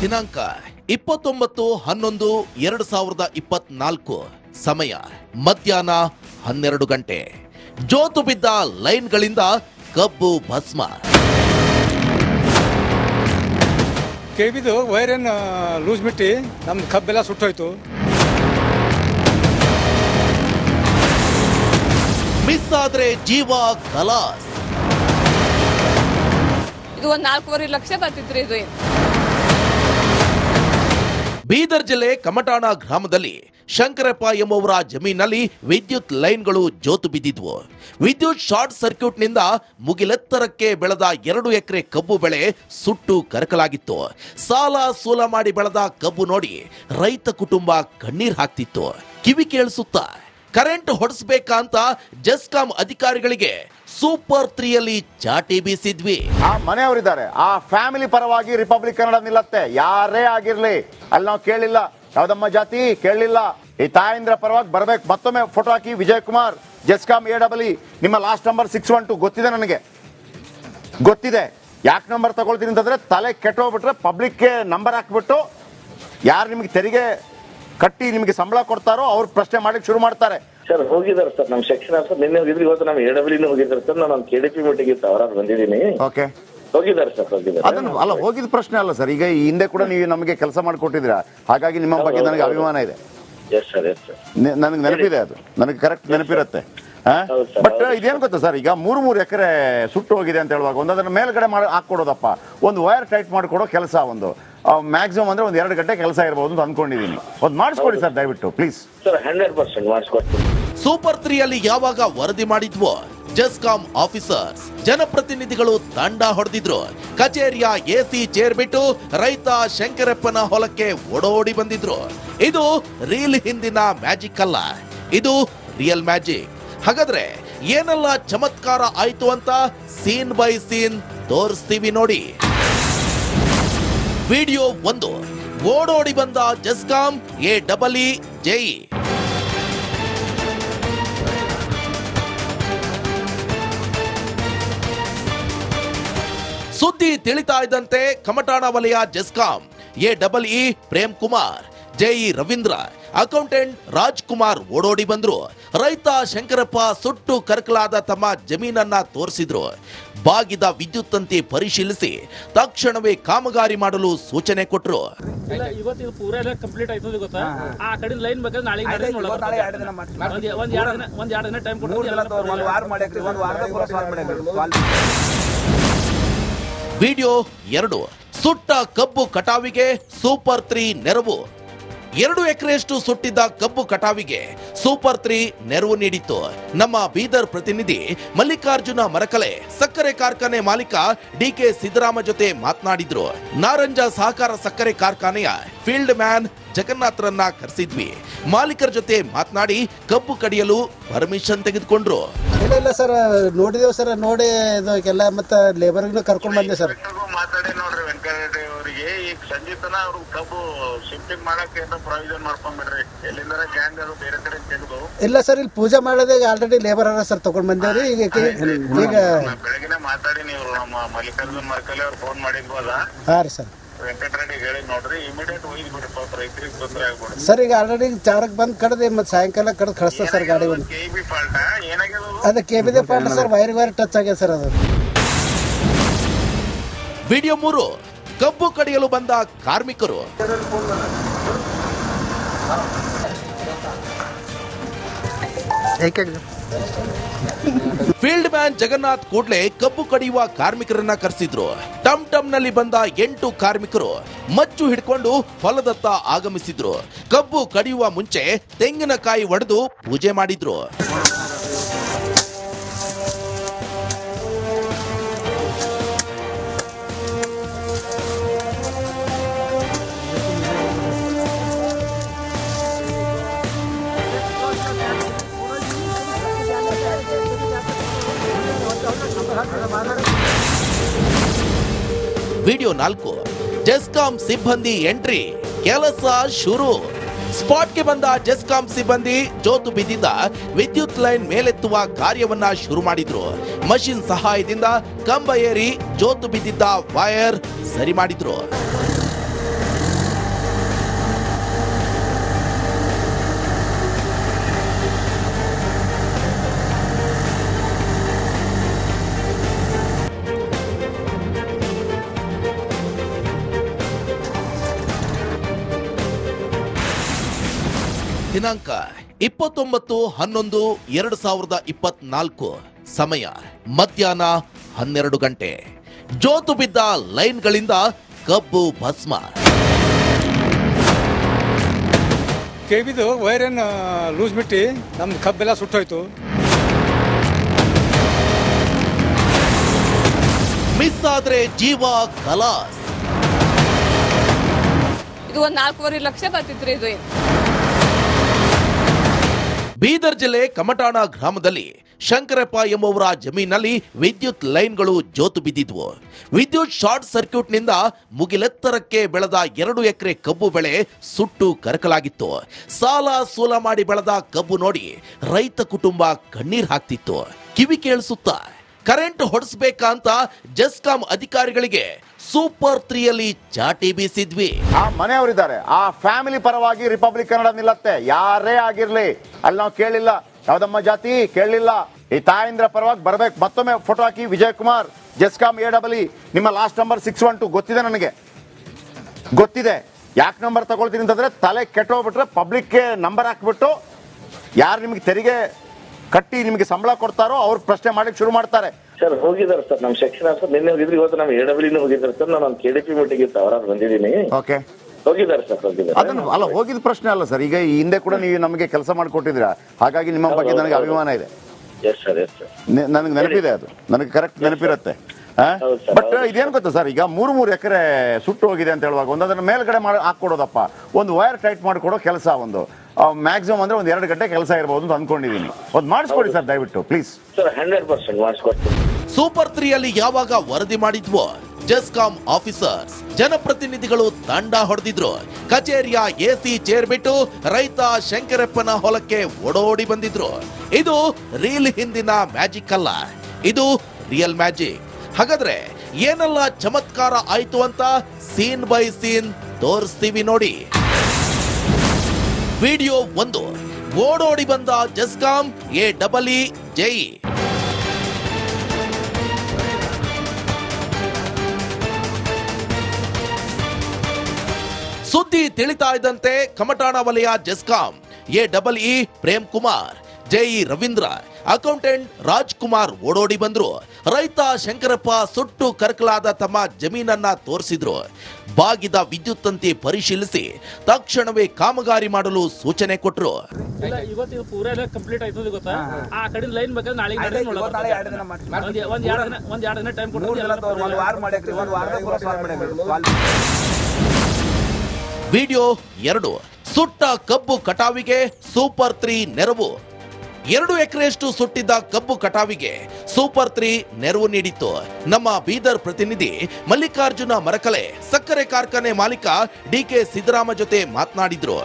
ದಿನಾಂಕ ಇಪ್ಪತ್ತೊಂಬತ್ತು ಹನ್ನೊಂದು ಎರಡು ಸಾವಿರದ ಇಪ್ಪತ್ನಾಲ್ಕು. ಸಮಯ ಮಧ್ಯಾಹ್ನ ಹನ್ನೆರಡು ಗಂಟೆ. ಜೋತು ಬಿದ್ದ ಲೈನ್ಗಳಿಂದ ಕಬ್ಬು ಭಸ್ಮ. ಕೆಬಿದು ವೈರನ್ನು ಲೂಸ್ ಬಿಟ್ಟು ನಮ್ಮ ಕಬ್ಬೆಲ್ಲ ಸುಟ್ಟೋಯ್ತು. ಮಿಸ್ ಆದ್ರೆ ಜೀವ ಕಲಾಸ್. ಇದು ಒಂದ್ ನಾಲ್ಕೂವರೆ ಲಕ್ಷ ಬರ್ತಿದ್ರಿ ಇದು. ಬೀದರ್ ಜಿಲ್ಲೆ ಕಮಟಾಣ ಗ್ರಾಮದಲ್ಲಿ ಶಂಕರಪ್ಪ ಎಂಬುವರ ಜಮೀನಲ್ಲಿ ವಿದ್ಯುತ್ ಲೈನ್ಗಳು ಜೋತು ಬಿದ್ದಿದ್ವು. ವಿದ್ಯುತ್ ಶಾರ್ಟ್ ಸರ್ಕ್ಯೂಟ್ನಿಂದ ಮುಗಿಲೆತ್ತರಕ್ಕೆ ಬೆಳೆದ ಎರಡು ಎಕರೆ ಕಬ್ಬು ಬೆಳೆ ಸುಟ್ಟು ಕರಕಲಾಗಿತ್ತು. ಸಾಲ ಸೂಲ ಮಾಡಿ ಬೆಳೆದ ಕಬ್ಬು ನೋಡಿ ರೈತ ಕುಟುಂಬ ಕಣ್ಣೀರ್ ಹಾಕ್ತಿತ್ತು. ಕಿವಿ ಕೇಳಿಸುತ್ತ, ಕರೆಂಟ್ ಹೊಡೆಸ್ಬೇಕಾ ಅಂತ ಜೆಸ್ಕಾಂ ಅಧಿಕಾರಿಗಳಿಗೆ ಸೂಪರ್ ತ್ರೀಯಲ್ಲಿ ಚಾಟಿ ಬೀಸಿದ್ವಿ. ಆ ಮನೆಯವರಿದ್ದಾರೆ. ಆ ಫ್ಯಾಮಿಲಿ ಪರವಾಗಿ ರಿಪಬ್ಲಿಕ್ ಕನ್ನಡ ನಿಲ್ಲತ್ತೆ. ಯಾರೇ ಆಗಿರ್ಲಿ, ಅಲ್ಲಿ ನಾವು ಕೇಳಿಲ್ಲ. ಯಾವ್ದಮ್ಮ ಜಾತಿ? ಕೇಳಲಿಲ್ಲ ಈ ತಾಯಂದ್ರ ಪರವಾಗಿ ಬರ್ಬೇಕು. ಮತ್ತೊಮ್ಮೆ photo hockey. Vijay Kumar GESCOM A double ನಿಮ್ಮ last number six one two ಗೊತ್ತಿದೆ ನನಗೆ? ಗೊತ್ತಿದೆ. ಯಾಕೆ ನಂಬರ್ ತಗೊಳ್ತೀನಿ ಅಂತಂದ್ರೆ ತಲೆ ಕೆಟ್ಟೋಗ್ಬಿಟ್ರೆ ಪಬ್ಲಿಕ್ಗೆ ನಂಬರ್ ಹಾಕ್ಬಿಟ್ಟು ಯಾರು ನಿಮಗೆ ತೆರಿಗೆ ಕಟ್ಟಿ ನಿಮಗೆ ಸಂಬಳ ಕೊಡ್ತಾರೋ ಅವ್ರು ಪ್ರಶ್ನೆ ಮಾಡ್ಲಿಕ್ಕೆ ಶುರು ಮಾಡ್ತಾರೆ. ಸರ್ ಹೋಗಿದ್ದಾರೆ ಸರ್ ನಮ್ಮ ಸೆಕ್ಷನ್ ಸರ್ ನಿನ್ನೆ ಹೋಗಿದ್ರು ಇವತ್ತು ನಮ್ಮ ಎ ಡಬ್ಲ್ಯೂ ಹೋಗಿದ್ದಾರೆ ಸರ್. ನಾನು ಕೆ ಡಿ ಪಿ ಮೀಟಿಂಗ್ ಇತ್ತು ಅವರಾದ್ರು ಬಂದಿದ್ದೀನಿ. ಓಕೆ. ಹೋಗಿದ್ದಾರೆ ಸರ್ ಹೋಗಿದ್ದಾರೆ. ಅದನ್ನು ಅಲ್ಲ ಹೋಗಿದ ಪ್ರಶ್ನೆ ಅಲ್ಲ ಸರ್. ಈಗ ಈ ಹಿಂದೆ ಕೂಡ ನೀವು ನಮಗೆ ಕೆಲಸ ಮಾಡಿಕೊಟ್ಟಿದ್ದೀರಾ? ಹಾಗಾಗಿ ನಿಮ್ಮ ಬಗ್ಗೆ ನನಗೆ ಅಭಿಮಾನ ಇದೆ. ಎಸ್ ಸರ್ ಎಸ್ ಸರ್ ನನಗೆ ನೆನಪಿದೆ ಅದು. ನನಗೆ ಕರೆಕ್ಟ್ ನೆನಪಿರುತ್ತೆ. ಬಟ್ ಇದೇನ್ ಗೊತ್ತಾ ಸರ್ ಈಗ ಮೂರು ಮೂರು ಎಕರೆ ಸುಟ್ಟು ಹೋಗಿದೆ ಅಂತ ಹೇಳುವಾಗ ಒಂದು ಅದನ್ನ ಮೇಲ್ಗಡೆ ಮಾಡಿ ಹಾಕೊಡೋದಪ್ಪ ಒಂದು ವೈರ್ ಟೈಟ್ ಮಾಡಿಕೊಡೋ ಕೆಲಸ ಒಂದು. ಮ್ಯಾಕ್ಸಿಮಮ್ ಅಂದ್ರೆ ಒಂದು ಎರಡು ಗಂಟೆ ಕೆಲಸ ಇರಬಹುದು ಅಂತ ಅನ್ಕೊಂಡಿದೀನಿ. ಒಂದು ಮಾಡಿಸ್ಕೊಡಿ ಸರ್ ದಯವಿಟ್ಟು ಪ್ಲೀಸ್ ಸೂಪರ್ ತ್ರೀ ಅಲ್ಲಿ ಯಾವಾಗ ವರದಿ ಮಾಡಿದ್ವೋ ಜಸ್ಕಾಂ ಆಫೀಸರ್ಸ್ ಜನಪ್ರತಿನಿಧಿಗಳು ತಂಡ ಹೊಡೆದಿದ್ರು. ಕಚೇರಿಯ ಎಸಿ ಚೇರ್ ಬಿಟ್ಟು ರೈತ ಶಂಕರಪ್ಪನ ಹೊಲಕ್ಕೆ ಓಡೋಡಿ ಬಂದಿದ್ರು. ಇದು ರೀಲ್ ಹಿಂದಿನ ಮ್ಯಾಜಿಕ್ ಅಲ್ಲ. ಇದು ರಿಯಲ್ ಮ್ಯಾಜಿಕ್ ಹಾಗಾದ್ರೆ ಏನೆಲ್ಲ ಚಮತ್ಕಾರ ಆಯ್ತು ಅಂತ ಸೀನ್ ಬೈ ಸೀನ್ ತೋರಿಸ್ತೀವಿ ನೋಡಿ. ವಿಡಿಯೋ ಒಂದು, ಓಡೋಡಿ ಬಂದ GESCOM A double E Jai ಸುದ್ದಿ ತಿಳಿತಾ ಇದ್ದಂತೆ ಕಮಟಾಣ ವಲಯ GESCOM A double E Prem Kumar JE Ravindra, accountant Raj Kumar ಓಡೋಡಿ ಬಂದ್ರು. ರೈತ ಶಂಕರಪ್ಪ ಸುಟ್ಟು ಕರ್ಕಲಾದ ತಮ್ಮ ಜಮೀನನ್ನ ತೋರಿಸಿದ್ರು. ಬಾಗಿದ ವಿದ್ಯುತ್ ತಂತಿ ಪರಿಶೀಲಿಸಿ ತಕ್ಷಣವೇ ಕಾಮಗಾರಿ ಮಾಡಲು ಸೂಚನೆ ಕೊಟ್ಟರು ಇಲ್ಲ ಇವತ್ತು ಇದು ಪೂರ ಎಲ್ಲ ಕಂಪ್ಲೀಟ್ ಆಯ್ತದ ಗೊತ್ತಾ? ಆ ಕಡೆ ಲೈನ್ ಬೇಕಾದ್ರೆ ನಾಳೆ ನಾಳೆ ಒಂದ್ ಒಂದ್ ಎರಡು ದಿನ ಒಂದ್ ಎರಡು ದಿನ ಟೈಮ್ ವಿಡಿಯೋ ಎರಡು. ಸುಟ್ಟ ಕಬ್ಬು ಕಟಾವಿಗೆ ಸೂಪರ್ ತ್ರೀ ನೆರವು. ಎರಡು ಎಕರೆಯಷ್ಟು ಸುಟ್ಟಿದ್ದ ಕಬ್ಬು ಕಟಾವಿಗೆ ಸೂಪರ್ ತ್ರೀ ನೆರವು ನೀಡಿತ್ತು. ನಮ್ಮ ಬೀದರ್ ಪ್ರತಿನಿಧಿ ಮಲ್ಲಿಕಾರ್ಜುನ ಮರಕಲೆ, ಸಕ್ಕರೆ ಕಾರ್ಖಾನೆ ಮಾಲೀಕ ಡಿಕೆ ಸಿದ್ದರಾಮ ಜೊತೆ ಮಾತನಾಡಿದ್ರು. ನಾರಂಜ ಸಹಕಾರ ಸಕ್ಕರೆ ಕಾರ್ಖಾನೆಯ ಫೀಲ್ಡ್ ಮ್ಯಾನ್ ಜಗನ್ನಾಥರನ್ನ ಕರೆಸಿದ್ವಿ. ಮಾಲೀಕರ ಜೊತೆ ಮಾತನಾಡಿ ಕಬ್ಬು ಕಡಿಯಲು ಪರ್ಮಿಷನ್ ತೆಗೆದುಕೊಂಡ್ರು. ಇಲ್ಲ ಸರ್. ನೋಡಿದೇವು, ಸರ್. ನೋಡಿ ಎಲ್ಲ ಮತ್ತೆ ಲೇಬರ್ಗೂ ಕರ್ಕೊಂಡು ಬಂದೆ, ಸರ್ ವೆಂಕಟಗೂ ಮಾತಾಡಿ ನೋಡ್ರಿ ವೆಂಕಟರೆಡ್ಡಿ ಅವರಿಗೆ ಈಗ ಸಂಜೆ ತನ ಅವ್ರು ಕಬ್ಬು ಶಿಫ್ಟಿಂಗ್ ಮಾಡಕ್ಕೆ ಏನೋ ಪ್ರಾವಿಷನ್ ಮಾಡ್ಕೊಂಡ್ಬಿಡ್ರಿ ಎಲ್ಲಿಂದಾರ ಗ್ಯಾಂಗ್ ಅದು ಬೇರೆ ಕಡೆ ತೆಗೆದು ಇಲ್ಲ ಸರ್ ಇಲ್ಲಿ ಪೂಜೆ ಮಾಡೋದೇ ಆಲ್ರೆಡಿ ಲೇಬರ್ ಅರ ಸರ್ ತಗೊಂಡ್ ಬಂದೇವ್ರಿ. ಈಗ ಈಗ ಬೆಳಗಿನ ಮಾತಾಡಿ ನೀವು ನಮ್ಮ ಮಲ್ಲಿಕಾರ್ಜುನ್ ಮರ್ಕಲಿ ಅವ್ರು ಫೋನ್ ಮಾಡಿದ್ವಲ್ಲ ಹಾ ರೀ ಸರ್. ವೆಂಕಟರೆಡ್ಡಿ ಹೇಳಿ ನೋಡ್ರಿ ಇಮಿಡಿಯೇಟ್ ಒಯ್ದು ಪಾಪ ರೈತರಿಗೆ ತೊಂದರೆ ಸರ್ ಈಗ ಆಲ್ರೆಡಿ ಚಾರಕ್ ಬಂದ್ ಕಡ್ದೆ ಮತ್ತೆ ಸಾಯಂಕಾಲ ಕಡ್ದು ಕಳಿಸ್ತಾರೆ ಸರ್ ಗಾಡಿ ಒಂದು ಕೆ ಬಿ ಫಾಲ್ಟ ಏನಾಗ್ಯದ ಅದು? ಕೆ ಬಿದೆ fault sir wire wire touch ಆಗ್ಯದ ಸರ್ ಅದು. ವಿಡಿಯೋ ಮೂರು ಕಬ್ಬು ಕಡಿಯಲು ಬಂದ ಕಾರ್ಮಿಕರು. ಫೀಲ್ಡ್ ಮ್ಯಾನ್ ಜಗನ್ನಾಥ್ ಕೂಡ್ಲೆ ಕಬ್ಬು ಕಡಿಯುವ ಕಾರ್ಮಿಕರನ್ನ ಕರೆಸಿದ್ರು. ಟಮ್ ಟಮ್ನಲ್ಲಿ ಬಂದ ಎಂಟು ಕಾರ್ಮಿಕರು ಮಚ್ಚು ಹಿಡ್ಕೊಂಡು ಹೊಲದತ್ತ ಆಗಮಿಸಿದ್ರು. ಕಬ್ಬು ಕಡಿಯುವ ಮುಂಚೆ ತೆಂಗಿನಕಾಯಿ ಒಡೆದು ಪೂಜೆ ಮಾಡಿದ್ರು. ವಿಡಿಯೋ ನಾಲ್ಕು. ಜೆಸ್ಕಾಂ ಸಿಬ್ಬಂದಿ ಎಂಟ್ರಿ. ಕೆಲಸ ಶುರು. ಸ್ಪಾಟ್ಗೆ ಬಂದ ಜೆಸ್ಕಾಂ ಸಿಬ್ಬಂದಿ ಜೋತು ಬಿದ್ದಿದ್ದ ವಿದ್ಯುತ್ ಲೈನ್ ಮೇಲೆತ್ತುವ ಕಾರ್ಯವನ್ನ ಶುರು ಮಾಡಿದ್ರು. ಮಷಿನ್ ಸಹಾಯದಿಂದ ಕಂಬ ಏರಿ ಜೋತು ಬಿದ್ದಿದ್ದ ವೈರ್ ಸರಿ ಮಾಡಿದ್ರು. ದಿನಾಂಕ ಇಪ್ಪತ್ತೊಂಬತ್ತು ಹನ್ನೊಂದು ಎರಡು ಸಾವಿರದ ಇಪ್ಪತ್ನಾಲ್ಕು. ಸಮಯ ಮಧ್ಯಾಹ್ನ ಹನ್ನೆರಡು ಗಂಟೆ. ಜೋತು ಬಿದ್ದ ಲೈನ್ಗಳಿಂದ ಕಬ್ಬು ಭಸ್ಮ. ಕೆವಿದು ವೈರನ್ ಲೂಸ್ ಬಿಟ್ಟು ನಮ್ದು ಕಬ್ಬೆಲ್ಲ ಸುಟ್ಟೋಯ್ತು. ಮಿಸ್ ಆದ್ರೆ ಜೀವ ಕಲಾಸ್. ಇದು ಒಂದ್ ನಾಲ್ಕೂವರೆ ಲಕ್ಷ ಬರ್ತಿತ್ತು ಇದು. ಬೀದರ್ ಜಿಲ್ಲೆ ಕಮಟಾಣ ಗ್ರಾಮದಲ್ಲಿ ಶಂಕರಪ್ಪ ಎಂಬುವರ ಜಮೀನಲ್ಲಿ ವಿದ್ಯುತ್ ಲೈನ್ಗಳು ಜೋತು ಬಿದ್ದಿದ್ವು. ವಿದ್ಯುತ್ ಶಾರ್ಟ್ ಸರ್ಕ್ಯೂಟ್ನಿಂದ ಮುಗಿಲೆತ್ತರಕ್ಕೆ ಬೆಳೆದ ಎರಡು ಎಕರೆ ಕಬ್ಬು ಬೆಳೆ ಸುಟ್ಟು ಕರಕಲಾಗಿತ್ತು. ಸಾಲ ಸೂಲ ಮಾಡಿ ಬೆಳೆದ ಕಬ್ಬು ನೋಡಿ ರೈತ ಕುಟುಂಬ ಕಣ್ಣೀರ್ ಹಾಕ್ತಿತ್ತು. ಕಿವಿ ಕೇಳಿಸುತ್ತಾ ಕರೆಂಟ್ ಹೊಡಿಸಬೇಕಾ ಅಂತ ಜೆಸ್ಕಾಂ ಅಧಿಕಾರಿಗಳಿಗೆ ಸೂಪರ್ ತ್ರೀಯಲ್ಲಿ ಚಾಟಿ ಬೀಸಿದ್ವಿ. ಆ ಮನೆಯವರಿದ್ದಾರೆ. ಆ ಫ್ಯಾಮಿಲಿ ಪರವಾಗಿ ರಿಪಬ್ಲಿಕ್ ಕನ್ನಡ ನಿಲ್ಲತ್ತೆ. ಯಾರೇ ಆಗಿರ್ಲಿ, ಅಲ್ಲಿ ನಾವು ಕೇಳಿಲ್ಲ. ಯಾವ್ದಮ್ಮ ಜಾತಿ? ಕೇಳಲಿಲ್ಲ ಈ ತಾಯಂದ್ರ ಪರವಾಗಿ ಬರ್ಬೇಕು. ಮತ್ತೊಮ್ಮೆ photo hockey. Vijay Kumar GESCOM A double ನಿಮ್ಮ last number six one two ಗೊತ್ತಿದೆ ನನಗೆ? ಗೊತ್ತಿದೆ. ಯಾಕೆ ನಂಬರ್ ತಗೊಳ್ತೀನಿ ಅಂತಂದ್ರೆ ತಲೆ ಕೆಟ್ಟೋಗ್ಬಿಟ್ರೆ ಪಬ್ಲಿಕ್ಗೆ ನಂಬರ್ ಹಾಕ್ಬಿಟ್ಟು ಯಾರು ನಿಮಗೆ ತೆರಿಗೆ ಕಟ್ಟಿ ನಿಮಗೆ ಸಂಬಳ ಕೊಡ್ತಾರೋ ಅವ್ರು ಪ್ರಶ್ನೆ ಮಾಡಕ್ಕೆ ಶುರು ಮಾಡ್ತಾರೆ. ಸರ್ ಹೋಗಿದಾರೆ ಸರ್ ನಮ್ಮ ಸೆಕ್ಷನ್ ಸರ್ ನಿನ್ನೆ ಹೋಗಿದ್ರು ಇವತ್ತು ನಮ್ಮ ಎ ಹೋಗಿದ್ರು ಹೋಗಿದ್ದಾರೆ ಸರ್. ನಾನು ಕೆ ಡಿ ಪಿ ಮೀಟಿಂಗ್ ಇತ್ತು ಬಂದಿದ್ದೀನಿ. ಓಕೆ. ಹೋಗಿದ್ದಾರೆ ಸರ್ ಹೋಗಿದ್ದಾರೆ. ಅದನ್ನು ಅಲ್ಲ ಹೋಗಿದ ಪ್ರಶ್ನೆ ಅಲ್ಲ ಸರ್. ಈಗ ಈ ಹಿಂದೆ ಕೂಡ ನೀವು ನಮಗೆ ಕೆಲಸ ಮಾಡಿಕೊಟ್ಟಿದ್ದೀರಾ? ಹಾಗಾಗಿ ನಿಮ್ಮ ಬಗ್ಗೆ ನನಗೆ ಅಭಿಮಾನ ಇದೆ. ಎಸ್ ಸರ್ ಎಸ್ ಸರ್ ನನಗೆ ನೆನಪಿದೆ ಅದು. ನನಗೆ ಕರೆಕ್ಟ್ ನೆನಪಿರುತ್ತೆ. ಬಟ್ ಇದೇನು ಗೊತ್ತಾ ಸರ್? ಈಗ ಮೂರು ಮೂರು ಎಕರೆ ಸುಟ್ಟು ಹೋಗಿದೆ ಅಂತ ಹೇಳುವಾಗ ಒಂದು ಅದನ್ನ ಮೇಲ್ಗಡೆ ಮಾಡಿ ಹಾಕೊಡೋದಪ್ಪ ಒಂದು ವೈರ್ ಟೈಟ್ ಮಾಡಿಕೊಡೋ ಕೆಲಸ ಒಂದು. ಮ್ಯಾಕ್ಸಿಮಮ್ ಅಂದ್ರೆ ಒಂದು ಎರಡು ಗಂಟೆ ಕೆಲಸ ಇರಬಹುದು ಅಂತ ಅನ್ಕೊಂಡಿದ್ದೀನಿ ಒಂದು ಮಾಡಿಸ್ಕೊಡಿ ಸರ್ ದಯವಿಟ್ಟು ಪ್ಲೀಸ್ ಸರ್ ಹಂಡ್ರೆಡ್ ಪರ್ಸೆಂಟ್ ಮಾಡಿಸ್ಕೊಡ್ತೀನಿ. ಸೂಪರ್ ತ್ರೀಯಲ್ಲಿ ಯಾವಾಗ ವರದಿ ಮಾಡಿದ್ವೋ ಜೆಸ್ಕಾಂ ಆಫೀಸರ್ಸ್ ಜನಪ್ರತಿನಿಧಿಗಳು ತಂಡ ಹೊಡೆದಿದ್ರು. ಕಚೇರಿಯ ಎಸಿ ಚೇರ್ ಬಿಟ್ಟು ರೈತ ಶಂಕರಪ್ಪನ ಹೊಲಕ್ಕೆ ಓಡೋಡಿ ಬಂದಿದ್ರು. ಇದು ರೀಲ್ ಹಿಂದಿನ ಮ್ಯಾಜಿಕ್ ಅಲ್ಲ. ಇದು ರಿಯಲ್ ಮ್ಯಾಜಿಕ್ ಹಾಗಾದ್ರೆ ಏನೆಲ್ಲ ಚಮತ್ಕಾರ ಆಯ್ತು ಅಂತ ಸೀನ್ ಬೈ ಸೀನ್ ತೋರಿಸ್ತೀವಿ ನೋಡಿ. ವಿಡಿಯೋ ಒಂದು. ಓಡೋಡಿ ಬಂದ GESCOM A double E Jai ಸುದ್ದಿ ತಿಳಿತಾ ಇದ್ದಂತೆ ಕಮಟಾಣ ವಲಯ GESCOM A double E Prem Kumar JE Ravindra. Accountant Rajkumar ಓಡೋಡಿ ಬಂದ್ರು. ರೈತ ಶಂಕರಪ್ಪ ಸುಟ್ಟು ಕರಕಲಾದ ತಮ್ಮ ಜಮೀನನ್ನ ತೋರಿಸಿದ್ರು. ಬಾಗಿದ ವಿದ್ಯುತ್ ತಂತಿ ಪರಿಶೀಲಿಸಿ ತಕ್ಷಣವೇ ಕಾಮಗಾರಿ ಮಾಡಲು ಸೂಚನೆ ಕೊಟ್ರು. ಇಲ್ಲ ಇವತ್ತು ಇದು ಪೂರ ಎಲ್ಲ ಕಂಪ್ಲೀಟ್ ಆಯ್ತದ ಗೊತ್ತಾ? ಆ ಕಡೆ ಲೈನ್ ಬೇಕಾದ್ರೆ ನಾಳೆ ಒಂದ್ ಒಂದ್ ಎರಡು ದಿನ ಒಂದ್ ಎರಡು ದಿನ ಟೈಮ್ ಕೊಟ್ಟು ವಿಡಿಯೋ ಎರಡು. ಸುಟ್ಟ ಕಬ್ಬು ಕಟಾವಿಗೆ ಸೂಪರ್ ತ್ರೀ ನೆರವು. ಎರಡು ಎಕರೆಯಷ್ಟು ಸುಟ್ಟಿದ್ದ ಕಬ್ಬು ಕಟಾವಿಗೆ ಸೂಪರ್ ತ್ರೀ ನೆರವು ನೀಡಿತ್ತು. ನಮ್ಮ ಬೀದರ್ ಪ್ರತಿನಿಧಿ ಮಲ್ಲಿಕಾರ್ಜುನ ಮರಕಲೆ, ಸಕ್ಕರೆ ಕಾರ್ಖಾನೆ ಮಾಲೀಕ ಡಿಕೆ ಸಿದ್ದರಾಮ ಜೊತೆ ಮಾತನಾಡಿದ್ರು.